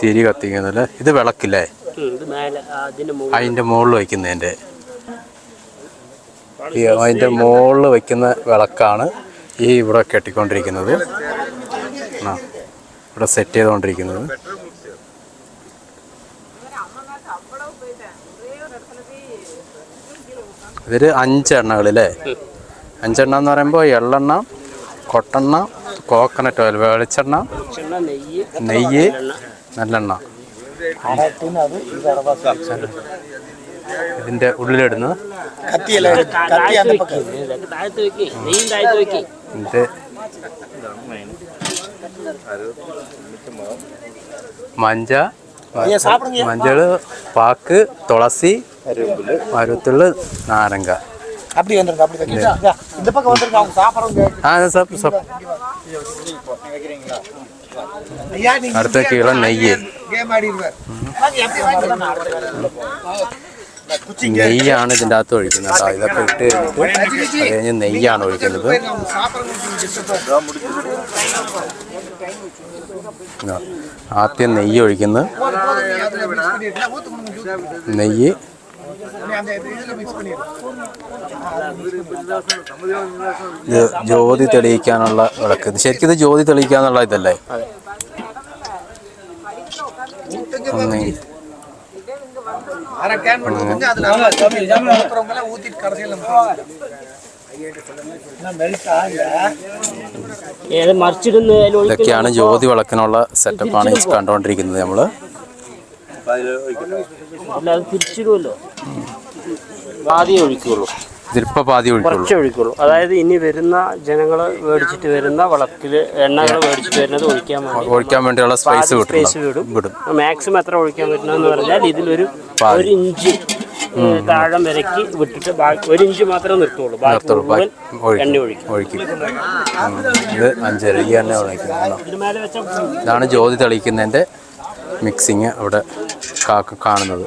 തിരി കത്തിക്കുന്നില്ല ഇത് വിളക്കില്ലേ? അതിന്റെ മുകളിൽ വയ്ക്കുന്നതിന്റെ അതിന്റെ മുകളിൽ വയ്ക്കുന്ന വിളക്കാണ് ഈ ഇവിടെ കെട്ടിക്കൊണ്ടിരിക്കുന്നത്. ആ ഇവിടെ സെറ്റ് ചെയ്തുകൊണ്ടിരിക്കുന്നത് ഇതൊരു അഞ്ചെണ്ണകളില്ലേ അഞ്ചെണ്ണ എന്ന് പറയുമ്പോൾ എള്ളെണ്ണ കൊട്ടെണ്ണ കോക്കനട്ട് ഓയിൽ വെളിച്ചെണ്ണ ചെണ്ണ നെയ്യ് നെയ്യ് നല്ലെണ്ണ ഇതിൻ്റെ ഉള്ളിലിടുന്നത് താഴത്ത് വെക്ക് ഇതൊക്കെ താഴത്ത് വെക്ക് നെയ്യും താഴത്ത് വെക്ക് ഇത് മഞ്ച மஞ்சள் பாக்கு துளசி மருத்துள் நாரங்க அப்படி வந்துருங்க அப்படி வைக்கிறீங்களா? இதா, இந்த பக்கம் வந்துருங்க அவங்க சாப்பிட்றவங்க ஆ சாப் சாப் ஐயா நீங்க அடுத்த கீழே நெய் கேம் ஆடிடுவார் வாங்க, அப்படியே வாங்க. നെയ്യാണ് ഇതിൻ്റെ അകത്ത് ഒഴിക്കുന്നത് കേട്ടോ ഇതൊക്കെ ഇട്ട് കഴിഞ്ഞിട്ട് അത് കഴിഞ്ഞ് നെയ്യാണ് ഒഴിക്കുന്നത് அவங்க சாப்பிட்றவங்களுக்கு disturb ஆகும். ഇതാ. ആദ്യം നെയ്യ് ഒഴിക്കുന്നത് போதும், போதும், நீ அதுல mix பண்ணிடுங்க. ஊத்து கொடுங்க, juice. നെയ്യ് ജ്യോതി തെളിയിക്കാനുള്ള വിളക്ക്. ശരിക്കും ഇത് ജ്യോതി തെളിയിക്കാന്നുള്ള ഇതല്ലേ? ഇതൊക്കെയാണ് ജ്യോതി വിളക്കിനുള്ള സെറ്റപ്പാണ് കണ്ടുകൊണ്ടിരിക്കുന്നത് നമ്മൾ. തിരിച്ചിടുമല്ലോ ആദ്യം ഒഴിക്കുള്ളൂ. ഇതിലിപ്പോൾ പാതി ഒഴിക്കുള്ളൂ. കുറച്ചേ ഒഴിക്കുള്ളൂ. അതായത് ഇനി വരുന്ന ജനങ്ങൾ മേടിച്ചിട്ട് വരുന്ന വളത്തിൽ എണ്ണകൾ മേടിച്ചിട്ട് വരുന്നത് ഒഴിക്കാൻ വേണ്ടി ഒഴിക്കാൻ വേണ്ടിയുള്ള സ്പേസ് സ്പേസ് വിടും. വിടും. മാക്സിമം എത്ര ഒഴിക്കാൻ പറ്റുന്നതെന്ന് പറഞ്ഞാൽ ഇതിലൊരു. ഒരു ഇഞ്ച് താഴം വിലക്കി വിട്ടിട്ട് ബാക്കി ഒരു ഇഞ്ച് മാത്രമേ നിർത്തുള്ളൂ. ബാക്കി എണ്ണ ഒഴിക്കും. ഒഴിക്കും. ഇത് അഞ്ചര ഈ എണ്ണ ഒഴിക്കുന്നത് ഇതിന് മേലെ വെച്ചാൽ ഇതാണ് ജ്യോതി തെളിയിക്കുന്നതിന്റെ മിക്സിങ് അവിടെ കാണുന്നത്.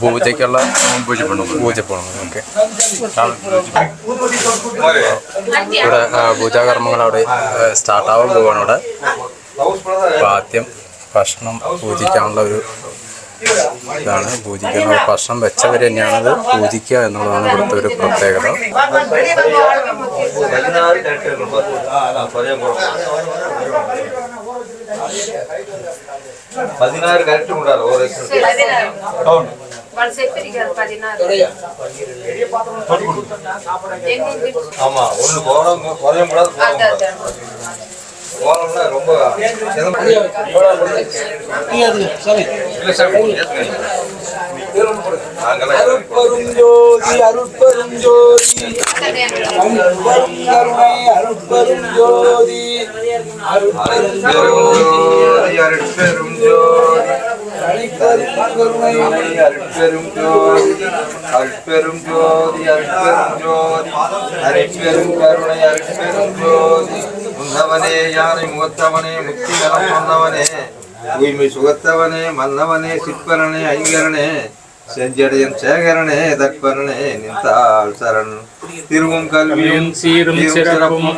പൂജയ്ക്കുള്ള പൂജപ്പണം ഓക്കെ. ഇവിടെ പൂജാകർമ്മങ്ങൾ അവിടെ സ്റ്റാർട്ടാവാൻ പോവാണ് ഇവിടെ. അപ്പം ആദ്യം ഭക്ഷണം പൂജിക്കാനുള്ള ഒരു ഇതാണ്. പൂജിക്കുന്നത് ഭക്ഷണം വെച്ചവർ തന്നെയാണത് പൂജിക്കുക എന്നുള്ളതാണ് ഇവിടുത്തെ ഒരു പ്രത്യേകത. பதினாறு கரெக்ட் கொண்டாரு ஒரு டவுன் ஆமா ஜோதி அருட்பெரும் ஜோதி கருணை அருட்பெரும் ஜோதி அருட்பெரும் ஜோதி அருட்பெரும் ஜோதி அருட்பெரும் கருணை அருட்பெரும் ஜோதி அருட்பெரும் ஜோதி அருட்பெரும் ஜோதி அருட்பெரும் கருணை அருட்பெரும் ஜோதி முன்னவனே யானை முகத்தவனே முக்திகரம் சொன்னவனே தூய்மை சுகத்தவனே மன்னவனே சிற்பரனே ஐங்கரனே செஞ்சடையன் சேகரனே தற்பரனே நின்றாள் சரண். திருவும் கல்வியும் சீரும் சிறப்பும்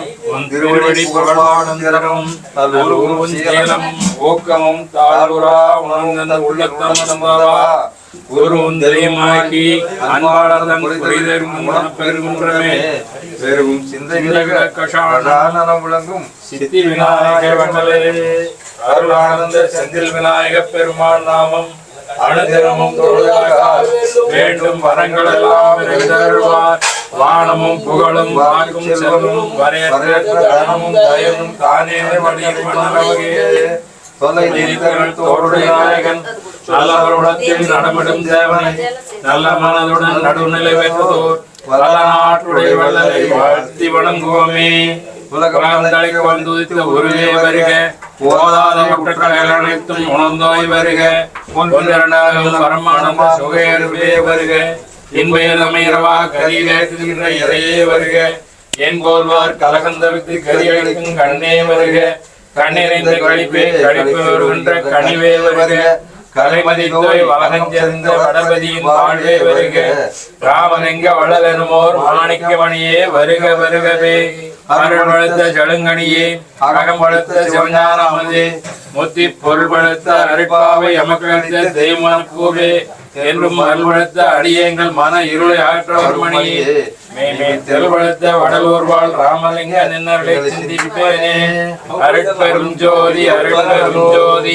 திருவடி புகழானந்தரமும் நல்லுருவும் சீலம் ஊக்கமும் தாழ்வுரா உணர்ந்த உள்ளத்தமனம்பா குருவும் தெய்வமாக்கி அன்பாளர்தம் புரிதரும் பெருகுன்றமே பெருகும் சிந்தை விலக கஷானனம் விளங்கும் சித்தி விநாயக வண்டலே. அருளானந்த செந்தில் விநாயக பெருமாள் நாமம். அனுதினமும் தொழுதால் வேண்டும் வரங்கள் எல்லாம் நிறைந்தருள்வார் வானமும் புகழும் வாக்கும் செல்வமும் வரையற்ற தனமும் தயவும் தானே வழியில் நாயகன் நல்லவருடத்தில் நடமிடும் தேவனை நல்ல மனதுடன் நடுநிலை பெற்றதோர். வல்ல நாட்டுடைய உடைய வாழ்த்தி வணங்குவோமே. உலகம் தழைக்கு வந்துதித்த உருவே வருக. போதாத குற்றங்கள் அனைத்தும் உணர்ந்தோய் வருக. ஒன்றிரண்டாகும் பரமானந்த சுகையருவே வருக. இன்பயலமைரவா கரியிலேற்றுகின்ற இறையே வருக. என் போல்வார் கலகந்தவித்து கரியளிக்கும் கண்ணே வருக. கண்ணிறைந்த கழிப்பே கழிப்பு வருகின்ற கனிவே வருக. கலைமதித்தோய் வளகஞ்செறிந்த வடபதியின் வாழ்வே வருக. ராமலிங்க வளவெனுமோர் மாணிக்கமணியே வருக வருகவே. அருள் வளர்த்த செழுங்கணியே அகம் வளர்த்த சிவஞான அமதே முத்தி பொருள் வளர்த்த அருட்பாவை அமக்களித்த தெய்வமான பூவே என்றும் அருள் வளர்த்த அடியேங்கள் மன இருளை ஆற்றவர் மணியே மேமே வடலூர் வாழ் ராமலிங்க நின்னர்களை சிந்திப்பேனே. அருட்பெரும் ஜோதி அருட்பெரும் ஜோதி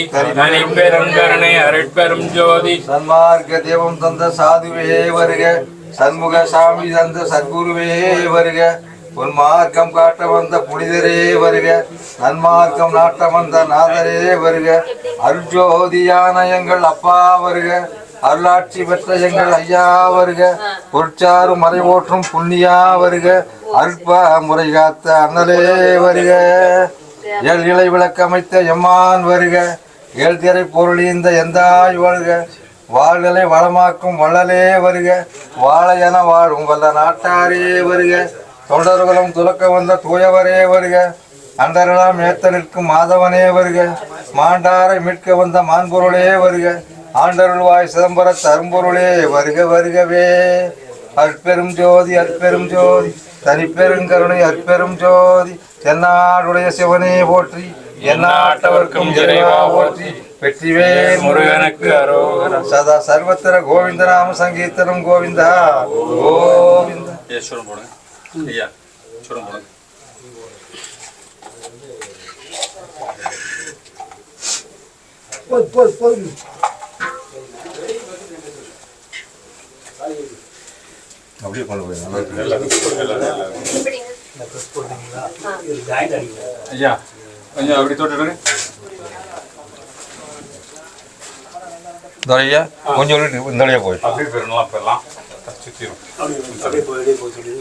கருணை. அருட்பெரும் ஜோதி. சன்மார்க்க தெய்வம் தந்த சாதுவே வருக சண்முக சாமி தந்த சத்குருவே வருக. உன் மார்க்கம் காட்ட வந்த புனிதரே வருக. நன்மார்க்கம் நாட்ட வந்த நாதரே வருக. அருஜோதியான எங்கள் அப்பா வருக. அருளாட்சி பெற்ற எங்கள் ஐயா வருக. பொற்சாறு மறைவோற்றும் புண்ணியா வருக. அற்ப முறை காத்த அண்ணலே வருக. ஏழ் இலை விளக்கமைத்த எம்மான் வருக. ஏழ் திரை பொருளிந்த எந்தாய் வருக. வாழ்களை வளமாக்கும் வள்ளலே வருக. வாழ என வாழும் வல்ல நாட்டாரே வருக. தொண்டர்களும் துலக்க வந்த தூயவரே வருக. அண்டரெல்லாம் ஏத்த நிற்கும் மாதவனே வருக. மாண்டாரை மீட்க வந்த மான்பொருளே வருக. ஆண்டருள்வாய் சிதம்பர தரும்பொருளே வருக வருகவே. அற்பெரும் ஜோதி அற்பெரும் ஜோதி. தனிப்பெருங்கருணை அற்பெரும் ஜோதி. தென்னாடுடைய சிவனே போற்றி. எந்நாட்டவர்க்கும் இறைவா போற்றி. வெற்றிவேல் முருகனுக்கு அரோகரா. சதா சர்வத்திர கோவிந்தராம சங்கீர்த்தனம் கோவிந்தா. கோவிந்தா. ஈஸ்வரன் போடுங்க ஐயா ஈஸ்வரன் போடுங்க அப்படியே கொண்டு போய் நல்லா இருக்கு. ஐயா கொஞ்சம் அப்படி தொட்டுடுங்க இந்த வழியா கொஞ்சம் இந்த போய் அப்படியே போயிடலாம் போயிடலாம் சுற்றிடும்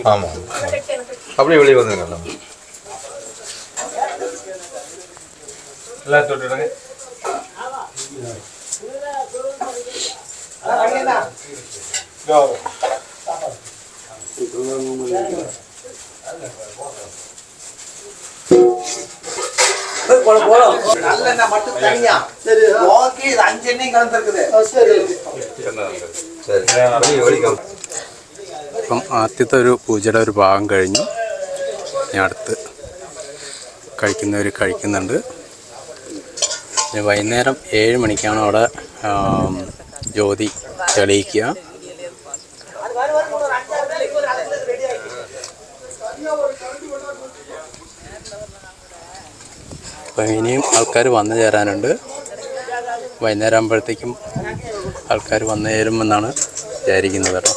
ஆமா அப்படியே வெளியே வந்துருங்க எல்லாம். எல்லாம் தொட்டுடுங்க நல்லெண்ணெய் மட்டும் தனியா சரி ஓகே இது அஞ்சு எண்ணெயும் கலந்துருக்குது சரி சரி അപ്പം ആദ്യത്തെ ഒരു പൂജയുടെ ഒരു ഭാഗം കഴിഞ്ഞു. ഇനി അടുത്ത് കഴിക്കുന്നവർ കഴിക്കുന്നുണ്ട്. പിന്നെ വൈകുന്നേരം ഏഴ് മണിക്കാണ് അവിടെ ജ്യോതി തെളിയിക്കുക. അപ്പം ഇനിയും ആൾക്കാർ വന്നു ചേരാനുണ്ട്. വൈകുന്നേരം ആകുമ്പോഴത്തേക്കും ആൾക്കാർ വന്നു ചേരുമെന്നാണ് വിചാരിക്കുന്നത് കേട്ടോ.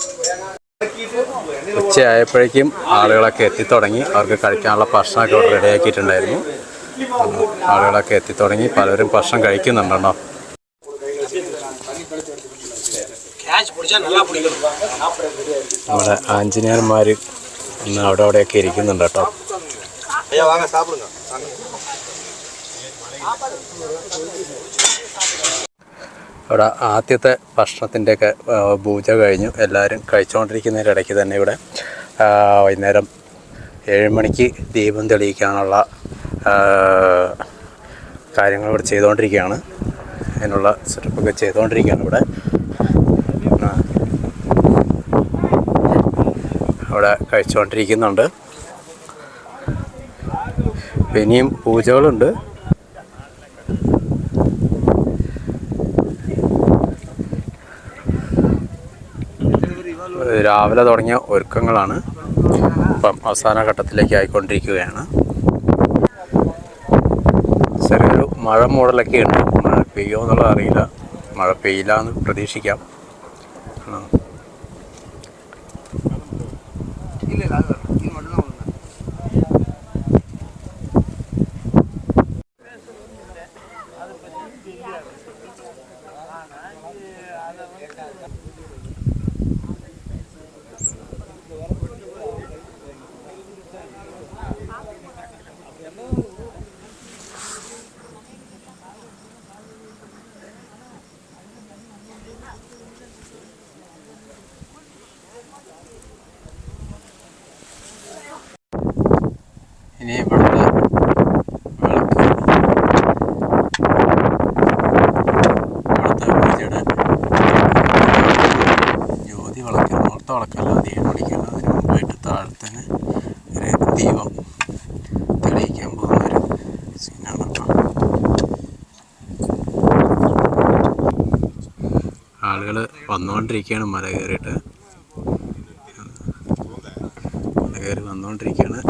ഉച്ചയായപ്പോഴേക്കും ആളുകളൊക്കെ എത്തിത്തുടങ്ങി. അവർക്ക് കഴിക്കാനുള്ള ഭക്ഷണമൊക്കെ അവിടെ റെഡിയാക്കിയിട്ടുണ്ടായിരുന്നു. ആളുകളൊക്കെ എത്തിത്തുടങ്ങി. പലരും ഭക്ഷണം കഴിക്കുന്നുണ്ടോ നമ്മുടെ ആഞ്ജനേയന്മാർ ഇന്ന് അവിടെ അവിടെയൊക്കെ ഇരിക്കുന്നുണ്ട് കേട്ടോ. ஐயா ഇവിടെ ആദ്യത്തെ ഭക്ഷണത്തിന്റെയൊക്കെ പൂജ കഴിഞ്ഞു. എല്ലാവരും കഴിച്ചുകൊണ്ടിരിക്കുന്നതിനിടയ്ക്ക് തന്നെ ഇവിടെ വൈകുന്നേരം ഏഴ് മണിക്ക് ദീപം തെളിയിക്കാനുള്ള കാര്യങ്ങൾ ഇവിടെ ചെയ്തുകൊണ്ടിരിക്കുകയാണ്. അതിനുള്ള സെറ്റപ്പൊക്കെ ചെയ്തുകൊണ്ടിരിക്കുകയാണ് ഇവിടെ. അവിടെ കഴിച്ചുകൊണ്ടിരിക്കുന്നുണ്ട്. ഇനിയും പൂജകളുണ്ട്. രാവിലെ തുടങ്ങിയ ഒരുക്കങ്ങളാണ് ഇപ്പം അവസാന ഘട്ടത്തിലേക്ക് ആയിക്കൊണ്ടിരിക്കുകയാണ്. ചെറിയൊരു മഴ മൂടലൊക്കെ ഉണ്ട്. മഴ പെയ്യോ എന്നുള്ളത് അറിയില്ല. മഴ പെയ്യില്ല എന്ന് പ്രതീക്ഷിക്കാം. ആ. പോയിട്ട് താഴെ തന്നെ ഒരു ദീപം തെളിയിക്കാൻ പോകുന്ന ഒരു സീനാണ് കേട്ടോ ആളുകൾ വന്നുകൊണ്ടിരിക്കുകയാണ് മല കയറിയിട്ട്. മല കയറി വന്നുകൊണ്ടിരിക്കുകയാണ്